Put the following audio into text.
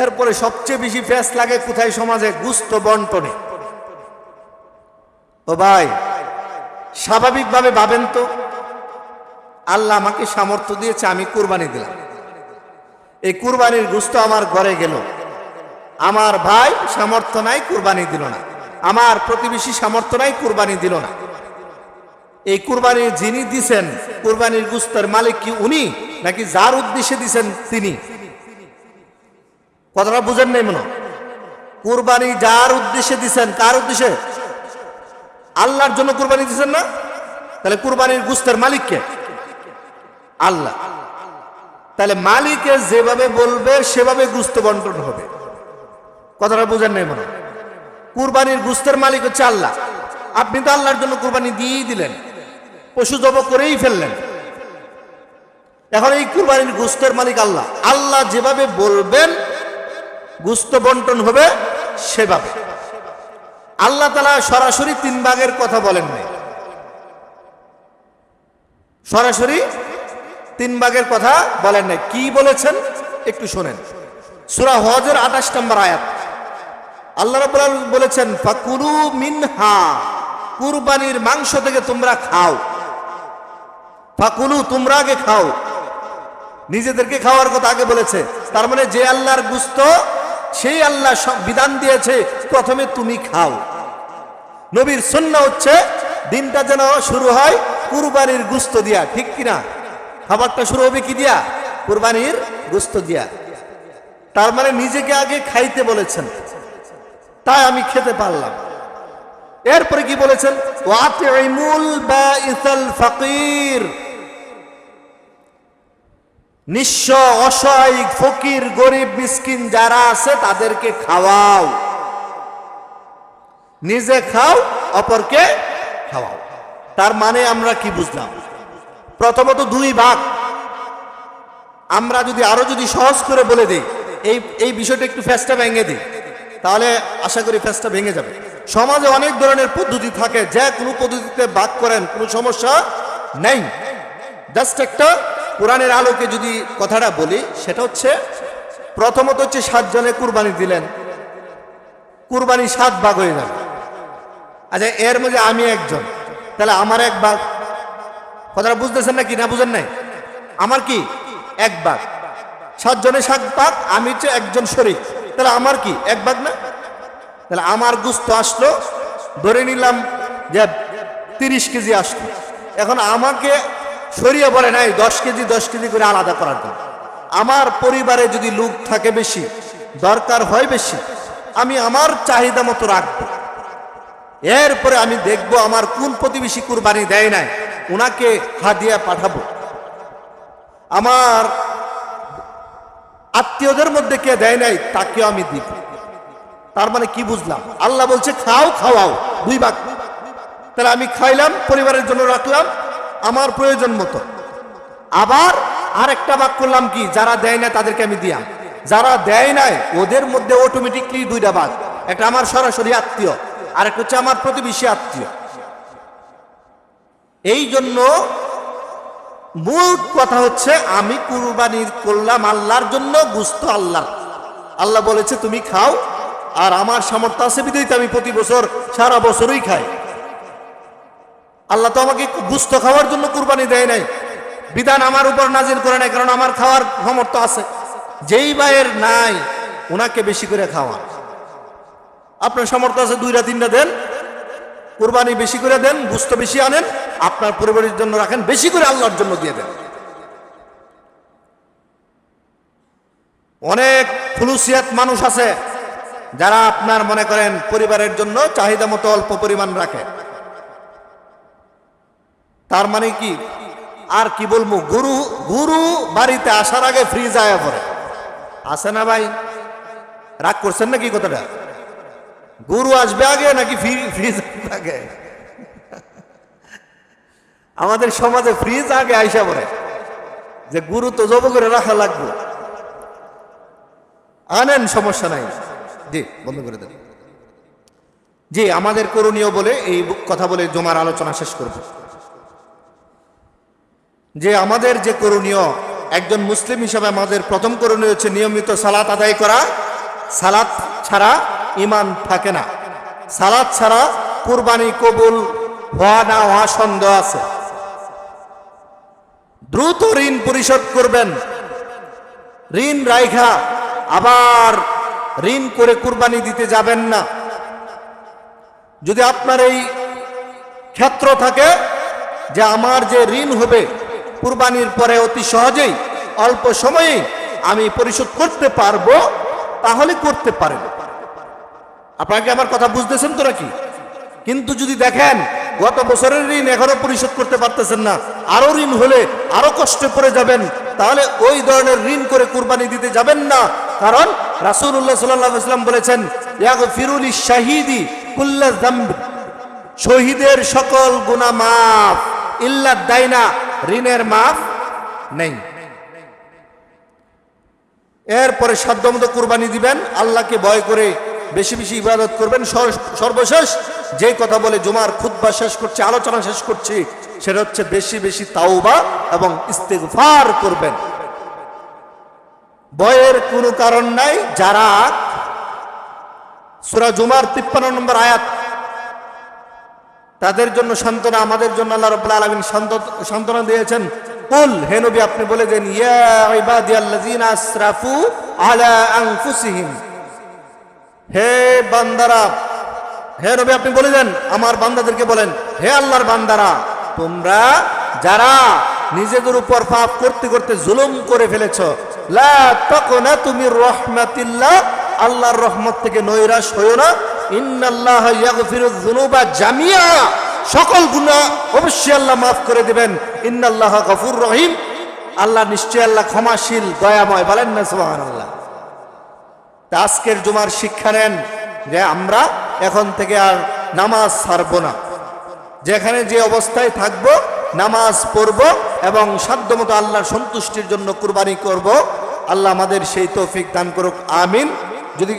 এরপরে সবচেয়ে বেশি ফ্যাস লাগে কোথায় সমাজে? গুস্ত বন্টনে। ও ভাই, স্বাভাবিকভাবে ভাবেন তো, আল্লাহ আমাকে সামর্থ্য দিয়েছে, আমি কুরবানি দিলাম। এই কুরবানির গুস্ত আমার ঘরে গেল। আমার ভাই সামর্থ্য নাই, কুরবানি দিল না। আমার প্রতিবেশী সামর্থ্য নাই, কুরবানি দিল না। এই কুরবানি যিনি দিছেন, কুরবানির গুস্তের মালিক কি উনি? নাকি যার উদ্দেশ্যে দিছেন তিনি? কথাটা বুঝেন নাই মনে? কুরবানি যার উদ্দেশ্যে দিছেন, কার উদ্দেশ্যে? আল্লাহর জন্য কুরবানি দিছেন না? তাহলে কুরবানির গুস্তের মালিক কে? আল্লাহ। তাহলে মালিকে যেভাবে বলবে, সেভাবে গুস্ত বন্টন হবে। কথাটা বুঝেন নাই মনে? কুরবানির গুস্তের মালিক হচ্ছে আল্লাহ। আপনি তো আল্লাহর জন্য কুরবানি দিয়েই দিলেন। পশু জব করেই ফেললেন। এখন এই কুরবানির গুস্তের মালিক আল্লাহ। আল্লাহ যেভাবে বলবেন গুস্ত বন্টন হবে সেভাবে। আল্লাহ তালা সরাসরি তিন ভাগের কথা বলেন নাই। সরাসরি তিন ভাগের কথা বলেন নাই। কি বলেছেন? একটু শোনেন। সুরা হজের আঠাশ নম্বর আয়াত। আল্লাহ রাব্বুল বলেছেন, ফাকুলু মিনহা, কুরবানির মাংস থেকে তোমরা খাও। ফাকুলু, তোমরা আগে খাও। নিজেদেরকে খাওয়ার কথা আগে বলেছে। তার মানে যে আল্লাহর গুস্ত সেই আল্লাহ বিধান দিয়েছে, প্রথমে তুমি খাও। নবীর সন্না হচ্ছে, দিনটা যেন শুরু হয় কুরবানির গুস্ত দিয়া, ঠিক কিনা? খাবারটা শুরু হবে কি দিয়া? কুরবানির গুস্ত দিয়া। তার মানে নিজেকে আগে খাইতে বলেছেন, তাই আমি খেতে পারলাম। এরপরে কি বলেছেন? বাইসাল ফাকির। নিঃস্ব অসহায় ফকির, গরিব, মিসকিন যারা আছে, তাদেরকে খাওয়াও। নিজে খাও, অপরকে খাওয়াও। তার মানে আমরা কি বুঝলাম? প্রথমত দুই ভাগ। আমরা যদি আরও যদি সহজ করে বলে দিই, এই এই বিষয়টা একটু ফ্যাসটা ভেঙে দিই, তাহলে আশা করি ফ্যাসটা ভেঙে যাবে। সমাজে অনেক ধরনের পদ্ধতি থাকে, যে কোনো পদ্ধতিতে ভাগ করেন, কোনো সমস্যা নেই। জাস্ট একটা কোরআনের আলোকে যদি কথাটা বলি, সেটা হচ্ছে প্রথমত হচ্ছে সাতজনে কুরবানি দিলেন। কুরবানি সাত ভাগ হয়ে যাবে আচ্ছা এর মধ্যে আমি একজন। তাহলে আমার এক ভাগ। কথাটা বুঝতেছেন না কি না বুঝেন নাই? আমার কি? এক ভাগ। সাতজনে সাত ভাগ, আমি হচ্ছে একজন শরীর তাহলে আমার কি? এক ভাগ না? তাহলে আমার গুস্ত আসলো, ধরে নিলাম যে তিরিশ কেজি আসলো। এখন আমাকে সরিয়ে বলে নাই, দশ কেজি দশ কেজি করে আলাদা করার জন্য। আমার পরিবারে যদি লোক থাকে বেশি, দরকার হয় বেশি, আমি আমার চাহিদা মতো রাখব। এরপরে আমি দেখব আমার কোন প্রতিবেশী কুরবানি দেয় নাই ওনাকে হাদিয়া পাঠাবো। আমার আত্মীয়দের মধ্যে কে দেয় নাই, তাকেও আমি দিব। তার মানে কি বুঝলাম? আল্লাহ বলছে, খাও, খাওয়াও, দুই ভাগ। তাহলে আমি খাইলাম, পরিবারের জন্য রাখলাম আমার প্রয়োজন মতো। আবার আর একটা ভাগ করলাম কি? যারা দেয় না তাদেরকে আমি দিয়াম। যারা দেয় নাই, ওদের মধ্যে অটোমেটিকলি দুইটা ভাগ একটা আমার সরাসরি আত্মীয় আর একটা হচ্ছে আমার প্রতিবেশী আত্মীয়। এই জন্য মূল কথা হচ্ছে, আমি কুরবানি করলাম আল্লাহর জন্য, গুস্ত আল্লাহ আল্লাহ বলেছে, তুমি খাও, আর আমার সামর্থ্য আছে বিধায় তো আমি প্রতি বছর সারা বছরই খাই। আল্লাহ তো আমাকে গুস্ত খাওয়ার জন্য কুরবানি দেয় নাই। বিধান আমার উপর নাজিল করে নাই, কারণ আমার খাওয়ার সামর্থ্য আছে। যেই ভাইয়ের নাই ওনাকে বেশি করে খাওয়া। আপনার সামর্থ্য আছে দুইটা, তিনটা দেন। কুরবানি বেশি করে দেন, গুস্ত বেশি আনেন, আপনার পরিবারের জন্য রাখেন, বেশি করে আল্লাহর জন্য দিয়ে দেন। অনেক ফুলুসিয়াত মানুষ আছে, যারা আপনার মনে করেন পরিবারের জন্য চাহিদা মতো অল্প পরিমাণ রাখে। তার মানে কি? আর কি বলব, গুরু গুরু বাড়িতে আসার আগে ফ্রিজ আয়া পড়ে আসে না ভাই? রাগ করছেন নাকি কথাটা? গুরু আসবে আগে নাকি ফ্রিজ আগে? আমাদের সমাজে ফ্রিজ আগে আইসা পড়ে যে গুরু তো জব করে রাখা লাগবে। আনেন, সমস্যা নাই। জি, বন্ধ করে দেন। জি, আমাদের করণীয় বলে এই কথা বলে জমার আলোচনা শেষ করব। যে আমাদের যে করণীয়, একজন মুসলিম হিসাবে আমাদের প্রথম করণীয় হচ্ছে নিয়মিত সালাত আদায় করা। সালাত ছাড়া ইমান থাকে না। সালাত ছাড়া কুরবানি কবুল হওয়া না, হওয়া সন্দেহ আছে। দ্রুত ঋণ পরিশোধ করবেন। ঋণ রাইখা, আবার ঋণ করে কুরবানি দিতে যাবেন না। যদি আপনার এই ক্ষেত্র থাকে যে আমার যে ঋণ হবে কুরবানির পরে অতি সহজেই, অল্প সময়ে আমি পরিশোধ করতে পারব, তাহলে করতে পারেন। আপনাকে আমার কথা বুঝতেছেন তো নাকি? কিন্তু যদি দেখেন, গত বছরের ঋণ এখনও পরিশোধ করতে পারতেছেন না, আরও ঋণ হলে আরও কষ্টে পড়ে যাবেন, তাহলে ওই ধরনের ঋণ করে কুরবানি দিতে যাবেন না। কারণ আলাইহি ওয়াসাল্লাম বলেছেন, ইয়াগফিরুল শাহিদি কুল্লা শহীদের সকল গুনাহ মাফ, ইল্লা দাইনা ঋণের মাফ নেই। এরপরে সাধ্যমতো কুরবানি দিবেন, আল্লাহকে ভয় করে বেশি বেশি ইবাদত করবেন। সর্বশেষ যে কথা বলে জুমার খুতবা শেষ করছে, আলোচনা শেষ করছি, সেটা হচ্ছে বেশি বেশি তাওবা এবং ইস্তেগফার করবেন। ভয়ের কোনো কারণ নাই। যারা সূরা জুমার তিপ্পান্ন নম্বর আয়াত তাদের জন্য সান্ত্বনা, আমাদের জন্য আল্লাহ রাব্বুল আলামিন সান্ত্বনা দিয়েছেন। কুল, হে নবী, আপনি বলে দেন ইয়া আসরাফু আলা আনফুসিহিম। হে বান্দারা, হে নবী, আপনি বলে দেন আমার বান্দাদেরকে বলেন, হে আল্লাহর বান্দারা, তোমরা যারা নিজেদের উপর পাপ করতে করতে জুলুম করে ফেলেছ, লা তুমি রহমাতিল্লাহ, আল্লাহর রহমত থেকে নৈরাশ হইও না ইন্নাল্লাহ ইয়াগফিরুয যুনুবা জামিয়া। সকল গুনাহ অবশ্যই আল্লাহ মাফ করে দিবেন। ইন্নাল্লাহ গফুর রহিম। আল্লাহ নিশ্চয় আল্লাহ ক্ষমাশীল, দয়াময়, বলেন না সুবহানাল্লাহ। তা আজকের জুমার শিক্ষা নেন যে আমরা এখন থেকে আর নামাজ ছাড়বো না। যেখানে যে অবস্থায় থাকব, নামাজ পড়ব এবং সাধ্যমতো আল্লাহর সন্তুষ্টির জন্য কুরবানি করব, আল্লাহ আমাদের সেই তৌফিক দান করুক, আমিন। যদি